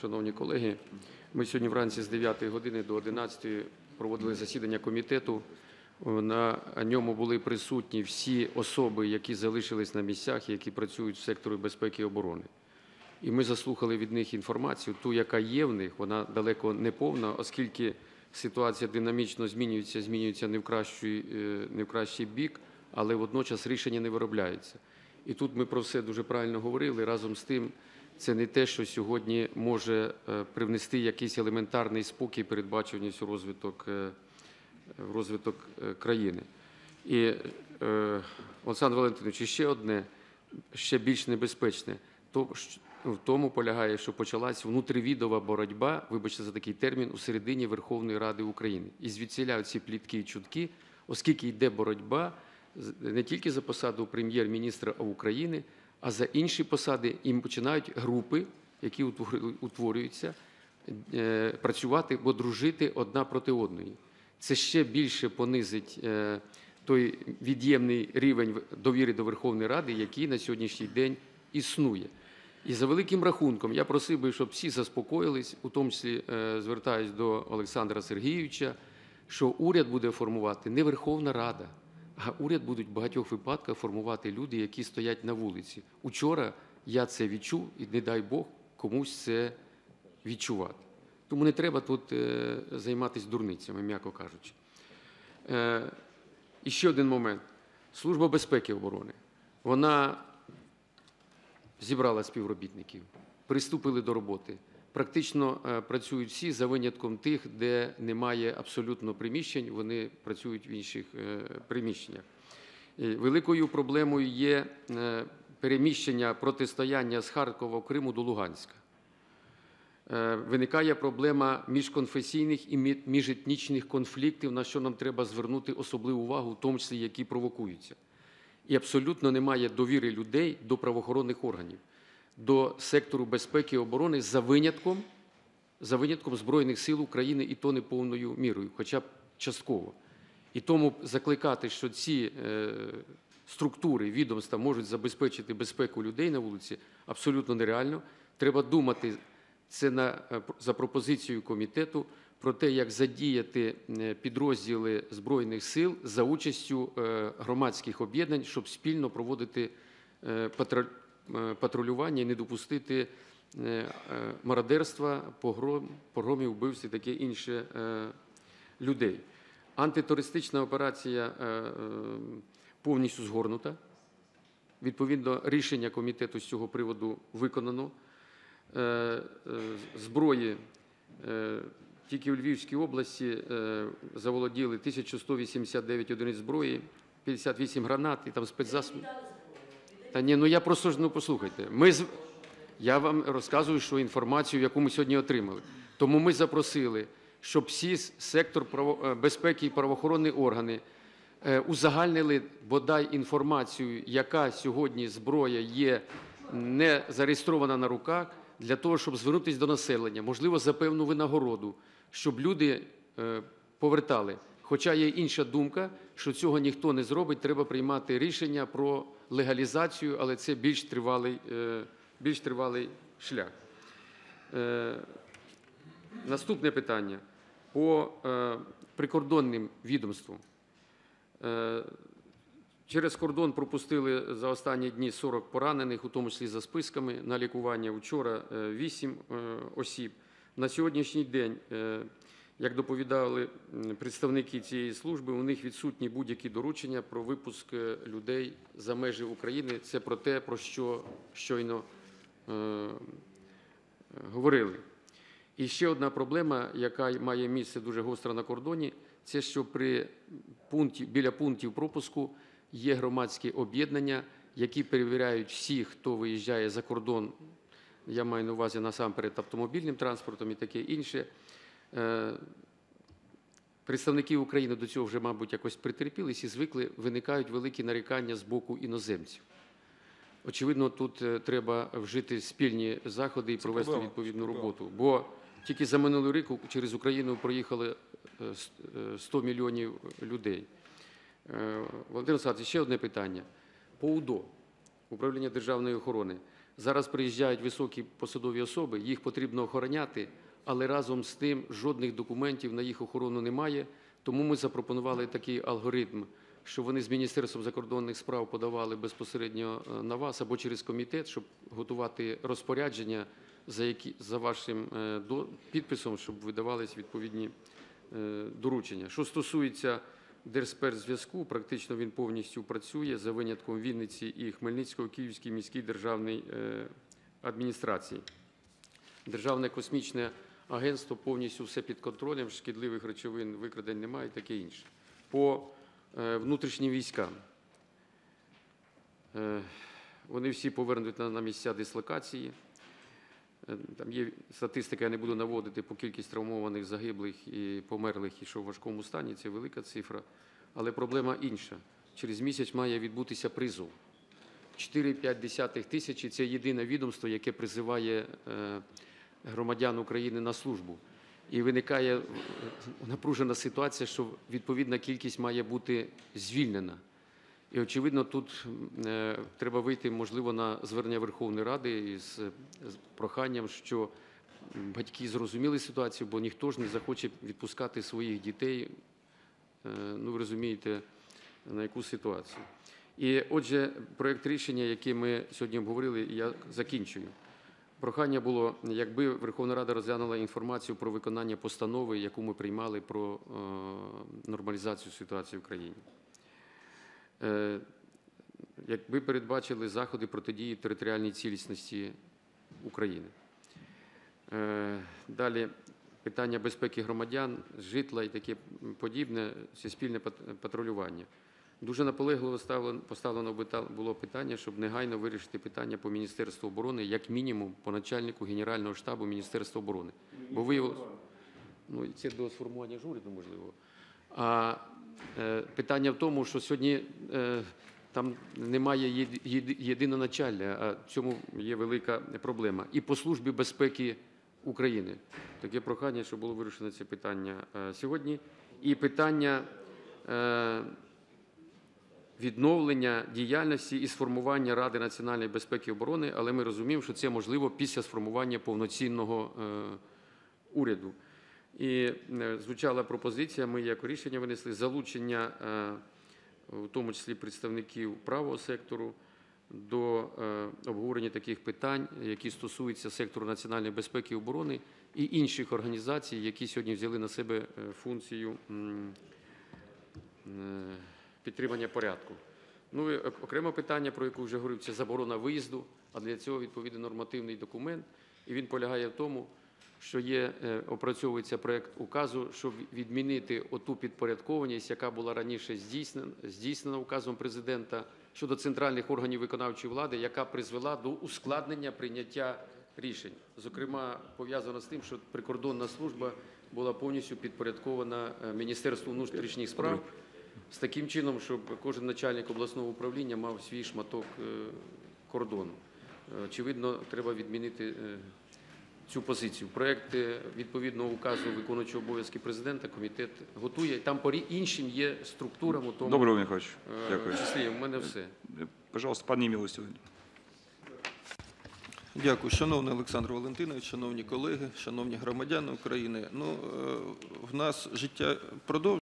Шановні колеги, ми сьогодні вранці з 9 години до 11 проводили засідання комітету. На ньому були присутні всі особи, які залишились на місцях, які працюють в секторі безпеки і оборони. І ми заслухали від них інформацію, ту, яка є в них, вона далеко не повна, оскільки ситуація динамічно змінюється, змінюється не в кращий, е, не в кращий бік, але водночас рішення не виробляються. І тут ми про все дуже правильно говорили. Разом з тим, це не те, що сьогодні може е, привнести якийсь елементарний спокій, передбачуваність у розвиток, е, в розвиток е, країни. І е, Олександр Валентинович, ще одне, ще більш небезпечне, то в тому полягає, що почалась внутрівідова боротьба, вибачте за такий термін, у середині Верховної Ради України. І звідсіля ці плітки і чутки, оскільки йде боротьба не тільки за посаду прем'єр-міністра України, а за інші посади, і починають групи, які утворюються, е, працювати, бо дружити одна проти одної. Це ще більше понизить е, той від'ємний рівень довіри до Верховної Ради, який на сьогоднішній день існує. І за великим рахунком я просив би, щоб всі заспокоїлись, у тому числі е, звертаюсь до Олександра Сергійовича, що уряд буде формувати не Верховна Рада, а уряд будуть в багатьох випадках формувати люди, які стоять на вулиці. Учора я це відчув, і не дай Бог комусь це відчувати. Тому не треба тут е, займатися дурницями, м'яко кажучи. Е, і ще один момент. Служба безпеки оборони. Вона зібрала співробітників, приступили до роботи. Практично е, працюють всі за винятком тих, де немає абсолютно приміщень, вони працюють в інших е, приміщеннях. Великою проблемою є е, переміщення протистояння з Харкова в Криму до Луганська. Виникає проблема міжконфесійних і міжетнічних конфліктів, на що нам треба звернути особливу увагу, в тому числі які провокуються. І абсолютно немає довіри людей до правоохоронних органів, до сектору безпеки і оборони за винятком, за винятком Збройних сил України і то не повною мірою, хоча б частково. І тому закликати, що ці е, структури, відомства можуть забезпечити безпеку людей на вулиці, абсолютно нереально. Треба думати це на, е, за пропозицією комітету про те, як задіяти е, підрозділи Збройних сил за участю громадських об'єднань, щоб спільно проводити е, патрулювання і не допустити е, е, мародерства, погром, погромів, вбивств і таке інше е, людей. Антитерористична операція е, е, повністю згорнута. Відповідно, рішення комітету з цього приводу виконано. Е, е, Зброї е, тільки у Львівській області е, заволоділи 1189 одиниць зброї, 58 гранат і там спецзасобів. Та ні, ну я просто ну послухайте. Ми з я вам розказую, що інформацію, яку ми сьогодні отримали. Тому ми запросили, щоб всі сектор право- е, безпеки і правоохоронні органи е, узагальнили бодай інформацію, яка сьогодні зброя є не зареєстрована на руках, для того, щоб звернутися до населення, можливо, за певну винагороду, щоб люди е, повертали. Хоча є інша думка, що цього ніхто не зробить, треба приймати рішення про легалізацію, але це більш тривалий, е, більш тривалий шлях. Е, Наступне питання по е, прикордонним відомствам. Через кордон пропустили за останні дні 40 поранених, у тому числі за списками на лікування. Вчора 8 осіб. На сьогоднішній день, як доповідали представники цієї служби, у них відсутні будь-які доручення про випуск е, людей за межі України. Це про те, про що щойно е, говорили. І ще одна проблема, яка має місце дуже гостро на кордоні, це що при пункті, біля пунктів пропуску є громадські об'єднання, які перевіряють всіх, хто виїжджає за кордон. Я маю на увазі насамперед автомобільним транспортом і таке інше. Е, Представники України до цього вже, мабуть, якось притерпілись і звикли, виникають великі нарікання з боку іноземців. Очевидно, тут е, треба вжити спільні заходи і провести відповідну роботу. Бо тільки за минулий рік через Україну проїхали е, е, 100 мільйонів людей. Володимир Олександрович, ще одне питання. По УДО, Управління державної охорони. Зараз приїжджають високі посадові особи, їх потрібно охороняти, але разом з тим жодних документів на їх охорону немає. Тому ми запропонували такий алгоритм, що вони з Міністерством закордонних справ подавали безпосередньо е, на вас або через комітет, щоб готувати розпорядження, за, які, за вашим е, до- підписом, щоб видавались відповідні е, доручення. Що стосується Держспецзв'язку, практично він повністю працює за винятком Вінниці і Хмельницького Київській міській державній е, адміністрації. Державне космічне агентство повністю все під контролем, шкідливих речовин, викрадень немає і таке інше. По е, внутрішнім військам. Е, Вони всі повернуті на- місця дислокації. Е, Там є статистика, я не буду наводити по кількість травмованих, загиблих і померлих, і що в важкому стані, це велика цифра. Але проблема інша. Через місяць має відбутися призов. 4,5 тисячі – це єдине відомство, яке призиває громадян України на службу. І виникає е, напружена ситуація, що відповідна кількість має бути звільнена. І очевидно, тут е, треба вийти, можливо, на звернення Верховної Ради із е, проханням, що батьки зрозуміли ситуацію, бо ніхто ж не захоче відпускати своїх дітей. Ну, ви розумієте, на яку ситуацію. І отже, проєкт рішення, який ми сьогодні обговорили, я закінчую. Прохання було, якби Верховна Рада розглянула інформацію про виконання постанови, яку ми приймали про е, нормалізацію ситуації в країні. Е, Якби передбачили заходи протидії територіальній цілісності України. Е, Далі питання безпеки громадян, житла і таке подібне, спільне патрулювання. Дуже наполегливо поставлено було питання, щоб негайно вирішити питання по Міністерству оборони, як мінімум по начальнику Генерального штабу Міністерства оборони. Бо виявилось, ну це до сформування ж уряду, можливо. А е, питання в тому, що сьогодні е, там немає єди- єди- а в цьому є велика проблема. І по службі безпеки України таке прохання, щоб було вирішено це питання е, сьогодні. І питання е, відновлення діяльності і сформування Ради національної безпеки і оборони, але ми розуміємо, що це можливо після сформування повноцінного е, уряду. І е, звучала пропозиція, ми як рішення винесли залучення, е, в тому числі представників правого сектору, до обговорення таких питань, які стосуються сектору національної безпеки і оборони і інших організацій, які сьогодні взяли на себе функцію підтримання порядку. Ну окреме питання, про яке вже говорив, це заборона виїзду, а для цього відповідний нормативний документ. І він полягає в тому, що є, е, опрацьовується проект указу, щоб відмінити оту підпорядкованість, яка була раніше здійснена, здійснена указом президента щодо центральних органів виконавчої влади, яка призвела до ускладнення прийняття рішень. Зокрема, пов'язано з тим, що прикордонна служба була повністю підпорядкована е, Міністерству внутрішніх справ з таким чином, щоб кожен начальник обласного управління мав свій шматок е, кордону. Е, Очевидно, треба відмінити е, цю позицію. Проект е, відповідного указу виконуючого обов'язки президента комітет готує. Там по іншим є структурам у тому Володимир Михайлович. Дякую. числі. У мене все. Пожалуйста, пан Мілостів. Дякую, шановний Олександр Валентинович, шановні колеги, шановні громадяни України. Ну, в нас життя продовжується.